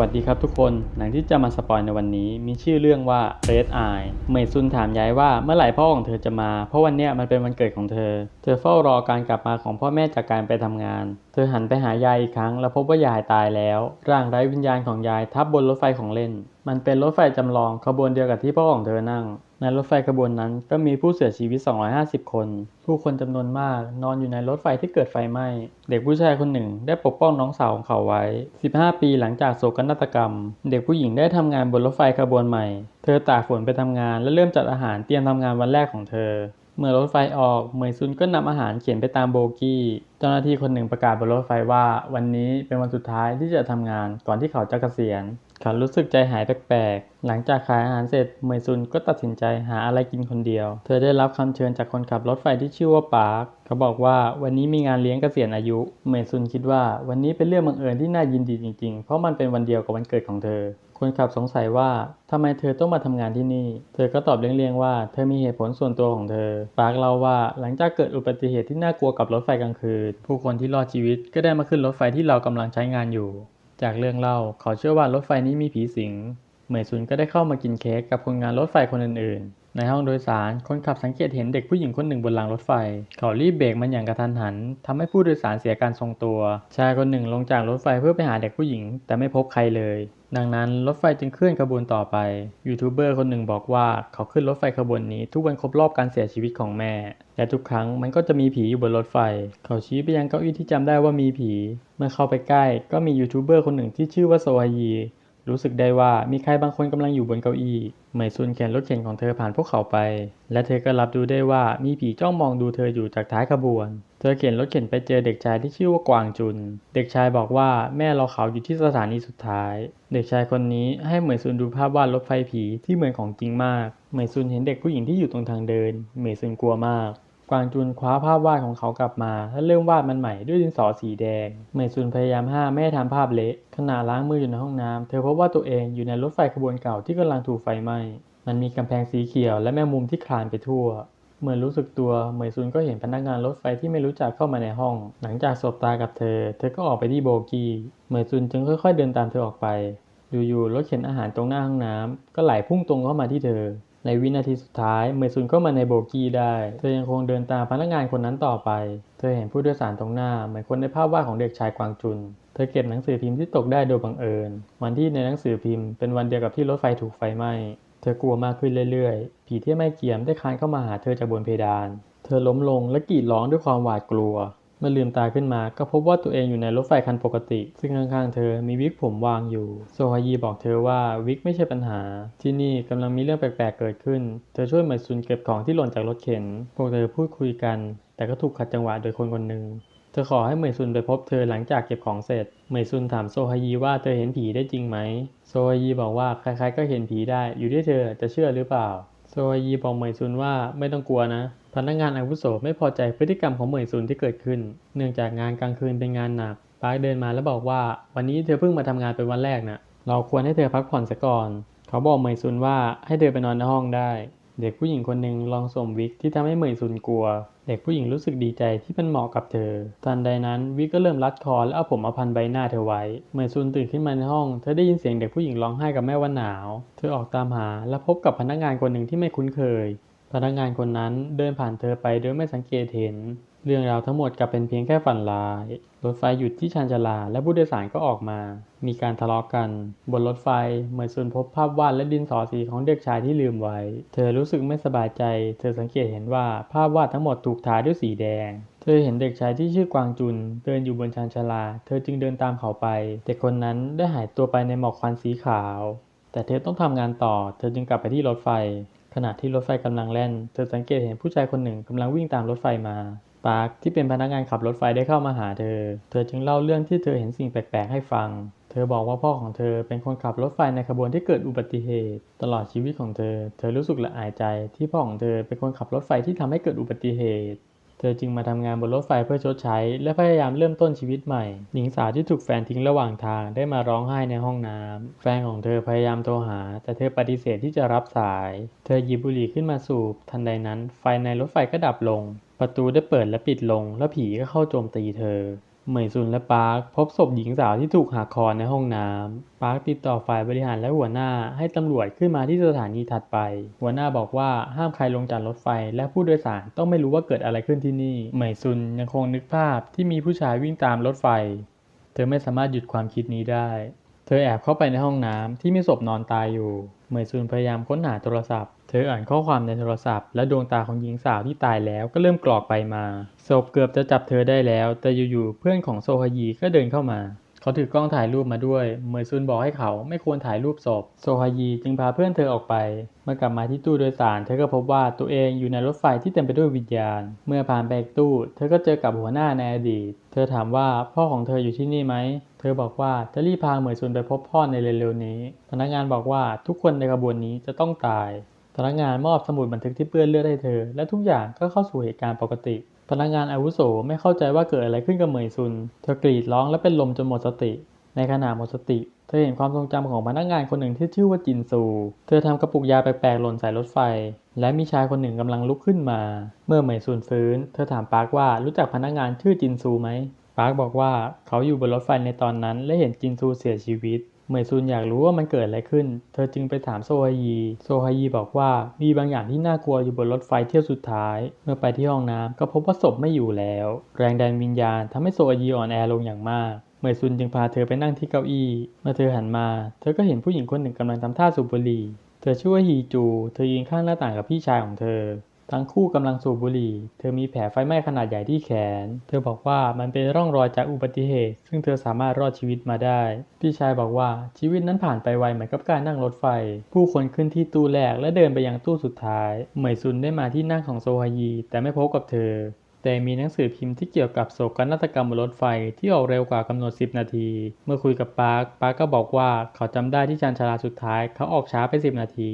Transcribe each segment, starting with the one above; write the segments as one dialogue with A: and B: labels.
A: วัสดีครับทุกคน หนังที่จะมาสปอยในวันนี้มีชื่อเรื่องว่า Red Eye เมยซุนถามยายว่าเมื่อไหร่พ่อของเธอจะมา เพราะวันเนี้ยมันเป็นวันเกิดของเธอ เธอเฝ้ารอการกลับมาของพ่อแม่จากการไปทำงาน เธอหันไปหายายอีกครั้ง แล้วพบว่ายายตายแล้ว ร่างไร้วิญญาณของยายทับบนรถไฟของเล่น มันเป็นรถไฟจำลองขบวนเดียวกับที่พ่อของเธอนั่ง ในรถไฟขบวนนั้นก็มีผู้เสียชีวิต 250 คน ผู้คนจำนวนมาก นอนอยู่ในรถไฟที่เกิดไฟไหม้ เด็กผู้ชายคนหนึ่งได้ปกป้องน้องสาวของเขาไว้ 15 ปีหลังจากโศกนาฏกรรม เด็กผู้หญิงได้ทำงานบนรถไฟขบวนใหม่ เธอตากฝนไปทำงานและเริ่มจัดอาหารเตรียมทำงานวันแรกของเธอ เมื่อรถไฟออก เหมยซุนก็นำอาหารเขียนไปตามโบกี้ เจ้าหน้าที่คนหนึ่งประกาศบนรถไฟว่า วันนี้เป็นวันสุดท้ายที่จะทำงานก่อนที่เขาจะเกษียณ เขารู้สึกใจหายแปลกๆ หลังจากขายอาหารเสร็จ เมยซุนก็ตัดสินใจหาอะไรกินคนเดียว เธอได้รับคำเชิญจากคนขับรถไฟที่ชื่อว่าปาร์ค เขาบอกว่าวันนี้มีงานเลี้ยงเกษียณอายุ เมยซุนคิดว่าวันนี้เป็นเรื่องบังเอิญที่น่ายินดีจริงๆ เพราะมันเป็นวันเดียวกับวันเกิดของเธอ คนขับสงสัยว่าทำไมเธอต้องมาทำงานที่นี่ เธอก็ตอบเลี่ยงๆว่าเธอมีเหตุผลส่วนตัวของเธอ ปาร์คเล่าว่าหลังจากเกิดอุบัติเหตุที่น่ากลัวกับรถไฟกลางคืน ผู้คนที่รอดชีวิตก็ได้มาขึ้นรถไฟที่เรากำลังใช้งานอยู่ จากเรื่องเล่าเขาเชื่อว่ารถไฟนี้มีผีสิง เหมยซุนก็ได้เข้ามากินเค้กกับคนงานรถไฟคนอื่นๆ ในห้องโดยสาร คนขับสังเกตเห็นเด็กผู้หญิงคนหนึ่งบนรางรถไฟ เขารีบเบรกมันอย่างกระทันหันทำให้ผู้โดยสารเสียการทรงตัว ชายคนหนึ่งลงจากรถไฟเพื่อไปหาเด็กผู้หญิง แต่ไม่พบใครเลย ดังนั้นรถไฟจึงเคลื่อนขบวนต่อไปยูทูบเบอร์คนหนึ่งบอกว่าเขาขึ้นรถไฟขบวนนี้ ทุกวันครบรอบการเสียชีวิตของแม่ และทุกครั้งมันก็จะมีผีอยู่บนรถไฟ เขาชี้ไปยังเก้าอี้ที่จำได้ว่ามีผี เมื่อเข้าไปใกล้ก็มียูทูบเบอร์คนหนึ่งที่ชื่อว่าโซฮายี รู้สึกได้ว่ามีใครบางคนกำลังอยู่บนเก้าอี้เหมยซุนเข็นรถเข็นของเธอผ่านพวกเขาไป และเธอก็รับรู้ได้ว่ามีผีจ้องมองดูเธออยู่จากท้ายขบวน เธอเข็นรถเข็นไปเจอเด็กชายที่ชื่อว่ากวางจุน เด็กชายบอกว่าแม่รอเขาอยู่ที่สถานีสุดท้าย เด็กชายคนนี้ให้เหมยซุนดูภาพวาดรถไฟผีที่เหมือนของจริงมาก เหมยซุนเห็นเด็กผู้หญิงที่อยู่ตรงทางเดิน เหมยซุนกลัวมาก กวางจุนคว้าภาพวาดของเขากลับมา และเริ่มวาดมันใหม่ด้วยดินสอสีแดง เหมยซุนพยายามห้ามไม่ให้ทำภาพเละขณะล้างมืออยู่ในห้องน้ำเธอพบว่าตัวเองอยู่ในรถไฟขบวนเก่าที่กำลังถูกไฟไหม้มันมีกำแพงสีเขียวและแมงมุมที่คลานไปทั่วเมื่อรู้สึกตัว เหมยซุนก็เห็นพนักงานรถไฟที่ไม่รู้จักเข้ามาในห้อง หลังจากสบตากับเธอ เธอก็ออกไปที่โบกี้เหมยซุนจึงค่อย ๆ เดินตามเธอออกไป อยู่ๆรถเข็นอาหารตรงหน้าห้องน้ำก็ไหลพุ่งตรงเข้ามาที่เธอ ในวินาทีสุดท้ายเหมยซุนก็มาในโบกี้ได้ เธอยังคงเดินตามพนักงานคนนั้นต่อไป เธอเห็นผู้โดยสารตรงหน้าเหมือนคนในภาพวาดของเด็กชายกวางจุน เธอเก็บหนังสือพิมพ์ที่ตกได้โดยบังเอิญ วันที่ในหนังสือพิมพ์เป็นวันเดียวกับที่รถไฟถูกไฟไหม้ เธอกลัวมากขึ้นเรื่อยๆ ผีที่ไม่เกี่ยมได้คลานเข้ามาหาเธอจากบนเพดาน เธอล้มลงและกรีดร้องด้วยความหวาดกลัว เมื่อลืมตาขึ้นมาก็พบว่าตัวเองอยู่ในรถไฟคันปกติ ซึ่งข้างๆเธอมีวิกผมวางอยู่ โซฮายีบอกเธอว่าวิกไม่ใช่ปัญหา ที่นี่กำลังมีเรื่องแปลกๆเกิดขึ้น เธอช่วยเหมยซุนเก็บของที่หล่นจากรถเข็น พวกเธอพูดคุยกัน แต่ก็ถูกขัดจังหวะโดยคนคนหนึ่งเธอขอให้เหมยซุนไปพบเธอหลังจากเก็บของเสร็จเหมยซุนถามโซฮายีว่าเธอเห็นผีได้จริงไหมโซฮายีบอกว่าใครๆก็เห็นผีได้ อยู่ที่เธอจะเชื่อหรือเปล่า โซฮายีบอกเหมยซุนว่าไม่ต้องกลัวนะ พนักงานอาวุโสไม่พอใจพฤติกรรมของเหมยซุนที่เกิดขึ้น เนื่องจากงานกลางคืนเป็นงานหนักปาร์คเดินมาแล้วบอกว่า วันนี้เธอเพิ่งมาทำงานเป็นวันแรกนะเราควรให้เธอพักผ่อนซะก่อน เขาบอกเหมยซุนว่าให้เธอไปนอนในห้องได้ เด็กผู้หญิงคนหนึ่งลองสวมวิกที่ทำให้เหมยซุนกลัว เด็กผู้หญิงรู้สึกดีใจที่มันเหมาะกับเธอ ทันใดนั้นวิกก็เริ่มรัดคอและเอาผมมาพันใบหน้าเธอไว้ เหมยซุนตื่นขึ้นมาในห้อง เธอได้ยินเสียงเด็กผู้หญิงร้องไห้กับแม่ว่าหนาว เธอออกตามหาและพบกับพนักงานคนหนึ่งที่ไม่คุ้นเคย พนักงานคนนั้นเดินผ่านเธอไปโดยไม่สังเกตเห็น เรื่องราวทั้งหมดกลับเป็นเพียงแค่ฝันร้าย รถไฟหยุดที่ชานชาลาและผู้โดยสารก็ออกมา มีการทะเลาะกัน บนรถไฟเหมือนซุนพบภาพวาดและดินสอสีของเด็กชายที่ลืมไว้ เธอรู้สึกไม่สบายใจ เธอสังเกตเห็นว่าภาพวาดทั้งหมดถูกทาด้วยสีแดงเธอเห็นเด็กชายที่ชื่อกวางจุน เดินอยู่บนชานชาลา เธอจึงเดินตามเขาไปเด็กคนนั้นได้หายตัวไปในหมอกควันสีขาว แต่เธอต้องทำงานต่อ เธอจึงกลับไปที่รถไฟ ขณะที่รถไฟกำลังแล่น เธอสังเกตเห็นผู้ชายคนหนึ่งกำลังวิ่งตามรถไฟมา ปาร์คที่เป็นพนักงานขับรถไฟได้เข้ามาหาเธอ เธอจึงเล่าเรื่องที่เธอเห็นสิ่งแปลกๆให้ฟัง เธอบอกว่าพ่อของเธอเป็นคนขับรถไฟในขบวนที่เกิดอุบัติเหตุ ตลอดชีวิตของเธอ เธอรู้สึกละอายใจที่พ่อของเธอเป็นคนขับรถไฟที่ทำให้เกิดอุบัติเหตุ เธอจึงมาทำงานบนรถไฟเพื่อชดใช้ และพยายามเริ่มต้นชีวิตใหม่ หญิงสาวที่ถูกแฟนทิ้งระหว่างทางได้มาร้องไห้ในห้องน้ำ แฟนของเธอพยายามโทรหา แต่เธอปฏิเสธที่จะรับสาย เธอหยิบบุหรี่ขึ้นมาสูบ ทันใดนั้น ไฟในรถไฟก็ดับลง ประตูได้เปิดและปิดลง แล้วผีก็เข้าโจมตีเธอ เหมยซุนและปาร์คพบศพหญิงสาวที่ถูกหักคอในห้องน้ำ ปาร์คติดต่อฝ่ายบริหารและหัวหน้าให้ตำรวจขึ้นมาที่สถานีถัดไป หัวหน้าบอกว่าห้ามใครลงจากรถไฟ และผู้โดยสารต้องไม่รู้ว่าเกิดอะไรขึ้นที่นี่ เหมยซุนยังคงนึกภาพที่มีผู้ชายวิ่งตามรถไฟ เธอไม่สามารถหยุดความคิดนี้ได้ เธอแอบเข้าไปในห้องน้ำที่มีศพนอนตายอยู่ เหมยซุนพยายามค้นหาโทรศัพท์ เธออ่านข้อความในโทรศัพท์ และดวงตาของหญิงสาวที่ตายแล้วก็เริ่มกรอกไปมาศพเกือบจะจับเธอได้แล้ว แต่อยู่ๆ เพื่อนของโซฮยีก็เดินเข้ามา เขาถือกล้องถ่ายรูปมาด้วย เหมยซุนบอกให้เขาไม่ควรถ่ายรูปศพ โซฮยีจึงพาเพื่อนเธอออกไป เมื่อกลับมาที่ตู้โดยสาร เธอก็พบว่าตัวเองอยู่ในรถไฟที่เต็มไปด้วยวิญญาณ เมื่อผ่านไปอีกตู้ เธอก็เจอกับหัวหน้าในอดีต เธอถามว่าพ่อของเธออยู่ที่นี่ไหม เธอบอกว่าจะรีบพาเหมยซุนไปพบพ่อในเร็วๆนี้ พนักงานบอกว่าทุกคนในขบวนนี้จะต้องตาย พนักงานมอบสมุดบันทึกที่เปื้อนเลือดให้เธอ และทุกอย่างก็เข้าสู่เหตุการณ์ปกติ พนักงานอาวุโสไม่เข้าใจว่าเกิดอะไรขึ้นกับเหมยซุน เธอกรีดร้องและเป็นลมจนหมดสติ ในขณะหมดสติ เธอเห็นความทรงจำของพนักงานคนหนึ่งที่ชื่อว่าจินซู เธอทำกระปุกยาแปลกๆหล่นใส่รถไฟ และมีชายคนหนึ่งกำลังลุกขึ้นมา เมื่อเหมยซุนฟื้น เธอถามปาร์คว่ารู้จักพนักงานชื่อจินซูไหมปาร์คบอกว่าเขาอยู่บนรถไฟในตอนนั้นและเห็นจินซูเสียชีวิต เหมยซุนอยากรู้ว่ามันเกิดอะไรขึ้น เธอจึงไปถามโซฮยี โซฮยีบอกว่ามีบางอย่างที่น่ากลัวอยู่บนรถไฟเที่ยวสุดท้าย เมื่อไปที่ห้องน้ำก็พบว่าศพไม่อยู่แล้ว แรงดันวิญญาณทำให้โซฮยีอ่อนแอลงอย่างมากเหมยซุนจึงพาเธอไปนั่งที่เก้าอี้ เมื่อเธอหันมา เธอก็เห็นผู้หญิงคนหนึ่งกำลังทำท่าสูบบุหรี่ เธอชื่อว่าฮีจู เธอยืนข้างหน้าต่างกับพี่ชายของเธอ ทั้งคู่กำลังสูบบุหรี่ เธอมีแผลไฟไหม้ขนาดใหญ่ที่แขน เธอบอกว่ามันเป็นร่องรอยจากอุบัติเหตุ ซึ่งเธอสามารถรอดชีวิตมาได้ พี่ชายบอกว่าชีวิตนั้นผ่านไปไวเหมือนกับการนั่งรถไฟ ผู้คนขึ้นที่ตู้แรกและเดินไปยังตู้สุดท้าย เหมยซุนได้มาที่นั่งของโซฮายี แต่ไม่พบกับเธอ แต่มีหนังสือพิมพ์ที่เกี่ยวกับโศกนาฏกรรมบนรถไฟที่ออกเร็วกว่ากำหนด 10 นาที เมื่อคุยกับปาร์คปาร์คก็บอกว่าเขาจำได้ที่ชานชาลาสุดท้าย เขาออกช้าไป 10 นาที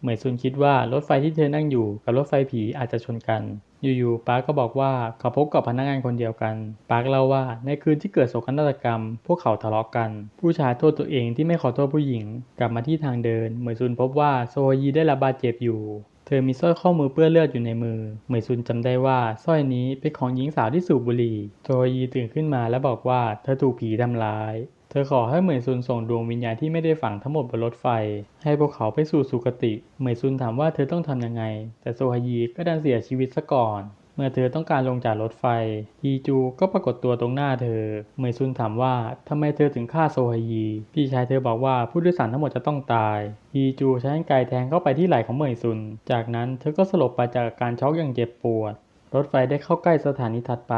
A: เหมยซุนคิดว่ารถไฟที่เธอนั่งอยู่กับรถไฟผีอาจจะชนกัน อยู่ๆปาร์คก็บอกว่าเขาพบกับพนักงานคนเดียวกัน ปาร์คเล่าว่าในคืนที่เกิดโศกนาฏกรรม พวกเขาทะเลาะกัน ผู้ชายโทษตัวเองที่ไม่ขอโทษผู้หญิง กลับมาที่ทางเดิน เหมยซุนพบว่าโซฮยีได้รับบาดเจ็บอยู่เธอมีสร้อยข้อมือเปื้อนเลือดอยู่ในมือ เหมยซุนจำได้ว่าสร้อยนี้เป็นของหญิงสาวที่สูบบุหรี่โซฮยีตื่นขึ้นมาและบอกว่าเธอถูกผีทำร้าย เธอขอให้เหมยซุนส่งดวงวิญญาณที่ไม่ได้ฝังทั้งหมดบนรถไฟ ให้พวกเขาไปสู่สุคติ เหมยซุนถามว่าเธอต้องทำยังไง แต่โซฮยีก็ดันเสียชีวิตซะก่อน เมื่อเธอต้องการลงจากรถไฟฮีจูก็ปรากฏตัวตรงหน้าเธอ เหมยซุนถามว่าทำไมเธอถึงฆ่าโซฮยี พี่ชายเธอบอกว่าผู้โดยสารทั้งหมดจะต้องตายฮีจูใช้กรรไกแทงเข้าไปที่ไหล่ของเหมยซุน จากนั้นเธอก็สลบไปจากการช็อกอย่างเจ็บปวด รถไฟได้เข้าใกล้สถานีถัดไป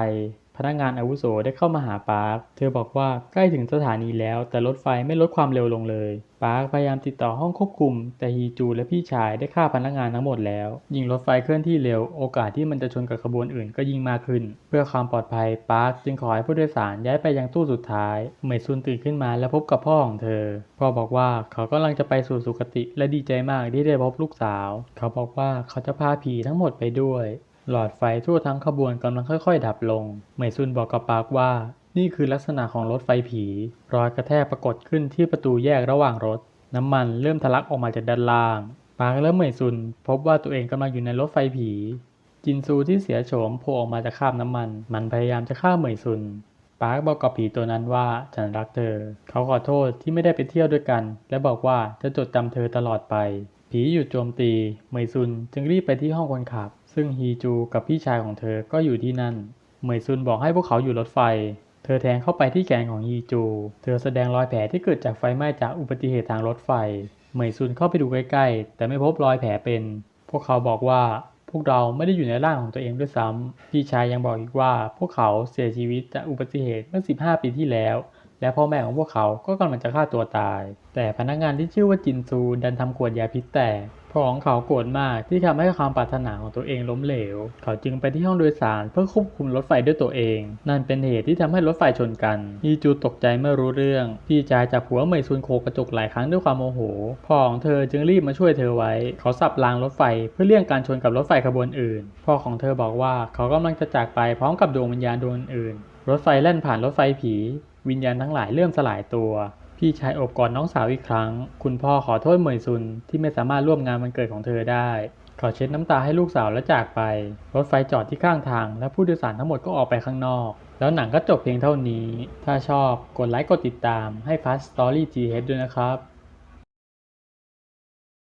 A: นักงานอาวุโสได้เข้ามาหาปาร์ค เธอบอกว่าใกล้ถึงสถานีแล้ว แต่รถไฟไม่ลดความเร็วลงเลย ปาร์คพยายามติดต่อห้องควบคุม แต่ฮีจูและพี่ชายได้ฆ่าพนักงานทั้งหมดแล้ว ยิ่งรถไฟเคลื่อนที่เร็ว โอกาสที่มันจะชนกับขบวนอื่นก็ยิ่งมากขึ้น เพื่อความปลอดภัย ปาร์คจึงขอให้ผู้โดยสารย้ายไปยังตู้สุดท้าย เหมยซุนตื่นขึ้นมาและพบกับพ่อของเธอ พ่อบอกว่าเขากำลังจะไปสู่สุคติและดีใจมากที่ได้พบลูกสาว เขาบอกว่าเขาจะพาผีทั้งหมดไปด้วย หลอดไฟทั่วทั้งขบวนกำลังค่อยๆ ดับลง เหมยซุนบอกกับปาร์คว่า นี่คือลักษณะของรถไฟผี รอยกระแทกปรากฏขึ้นที่ประตูแยกระหว่างรถ น้ำมันเริ่มทะลักออกมาจากด้านล่าง ปาร์คและเหมยซุน พบว่าตัวเองกำลังอยู่ในรถไฟผี จินซูที่เสียโฉมโผล่ออกมาจากคาบน้ำมัน มันพยายามจะฆ่าเหมยซุน ปาร์คบอกกับผีตัวนั้นว่าฉันรักเธอ เขาขอโทษที่ไม่ได้ไปเที่ยวด้วยกัน และบอกว่าจะจดจำเธอตลอดไป ผีหยุดโจมตี เหมยซุนจึงรีบไปที่ห้องคนขับ ซึ่งฮีจูกับพี่ชายของเธอก็อยู่ที่นั่น เหมยซุนบอกให้พวกเขาอยู่รถไฟ เธอแทงเข้าไปที่แขนของฮีจู เธอแสดงรอยแผลที่เกิดจากไฟไหม้จากอุบัติเหตุทางรถไฟ เหมยซุนเข้าไปดูใกล้ๆ แต่ไม่พบรอยแผลเป็น พวกเขาบอกว่าพวกเราไม่ได้อยู่ในร่างของตัวเองด้วยซ้ำพี่ชายยังบอกอีกว่า พวกเขาเสียชีวิตจากอุบัติเหตุเมื่อ 15 ปีที่แล้ว และพ่อแม่ของพวกเขาก็กำลังจะฆ่าตัวตาย แต่พนักงานที่ชื่อว่าจินซูดันทำขวดยาพิษแตกพ่อของเขาโกรธมากที่ทำให้ความปรารถนาของตัวเองล้มเหลว เขาจึงไปที่ห้องโดยสารเพื่อควบคุมรถไฟด้วยตัวเอง นั่นเป็นเหตุที่ทำให้รถไฟชนกันฮีจูตกใจเมื่อรู้เรื่อง พี่ชายจับหัวเหมยซุนโคกระจกหลายครั้งด้วยความโมโห พ่อของเธอจึงรีบมาช่วยเธอไว้ เขาสับรางรถไฟเพื่อเลี่ยงการชนกับรถไฟขบวนอื่น พ่อของเธอบอกว่าเขากำลังจะจากไปพร้อมกับดวงวิญญาณดวงอื่นรถไฟแล่นผ่านรถไฟผี วิญญาณทั้งหลายเริ่มสลายตัว พี่ชายอบกอดน้องสาวอีกครั้ง คุณพ่อขอโทษเหมยซุนที่ไม่สามารถร่วมงานวันเกิดของเธอได้เขาเช็ดน้ำตาให้ลูกสาวและจากไป รถไฟจอดที่ข้างทาง และผู้โดยสารทั้งหมดก็ออกไปข้างนอก แล้วหนังก็จบเพียงเท่านี้ ถ้าชอบกดไลค์กดติดตามให้ Fast Story GH ด้วยนะครับ